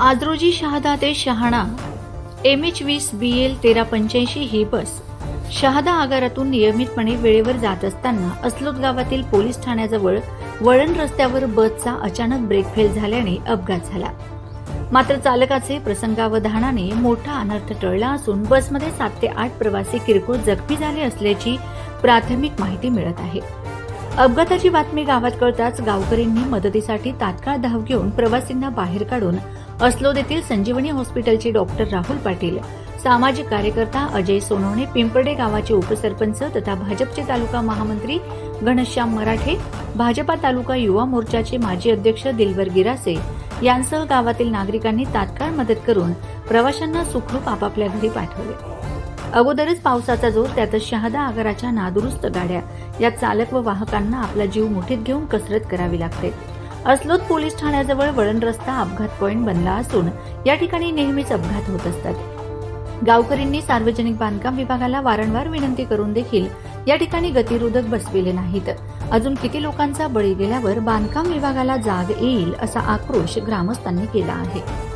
आज रोजी शहादा ते शहाणा. एम एच वीस बी एल तेरा पंच्याऐंशी ही बस. शहादा आगारातून नियमितपणे वेळेवर जात असताना असलोद गावातील पोलीस ठाण्याजवळ वळण रस्त्यावर बसचा अचानक ब्रेक फेल झाल्याने अपघात झाला. मात्र चालकाचे प्रसंगावधानाने मोठा अनर्थ टळला असून बसमध्ये सात ते आठ प्रवासी किरकोळ जखमी झाले असल्याची प्राथमिक माहिती मिळत आहे. अपघाताची बातमी गावात कळताच गावकऱ्यांनी मदतीसाठी तात्काळ धाव घेऊन प्रवासींना बाहेर काढून अस्लोद येथील संजीवनी हॉस्पिटलचे डॉक्टर राहुल पाटील सामाजिक कार्यकर्ता अजय सोनवणे पिंपर्डे गावाचे उपसरपंच तथा भाजपचे तालुका महामंत्री घनश्याम मराठे भाजपा तालुका युवा मोर्चाचे माजी अध्यक्ष दिलवर गिरासे यांसह गावातील नागरिकांनी तात्काळ मदत करून प्रवाशांना सुखरूप आपापल्या घरी पाठवले. अगोदरच पावसाचा जोर त्यातच शहादा आगाराच्या नादुरुस्त गाड्या. या चालक व वाहकांना आपला जीव मुठीत घेऊन कसरत करावी लागते. अस्लोद पोलीस ठाण्याजवळ वळण रस्ता अपघात पॉईंट बनला असून या ठिकाणी नेहमीच अपघात होत असतात. गावकरींनी सार्वजनिक बांधकाम विभागाला वारंवार विनंती करून देखील या ठिकाणी गतिरोधक बसविले नाहीत. अजून किती लोकांचा बळी गेल्यावर बांधकाम विभागाला जाग येईल असा आक्रोश ग्रामस्थांनी केला आहे.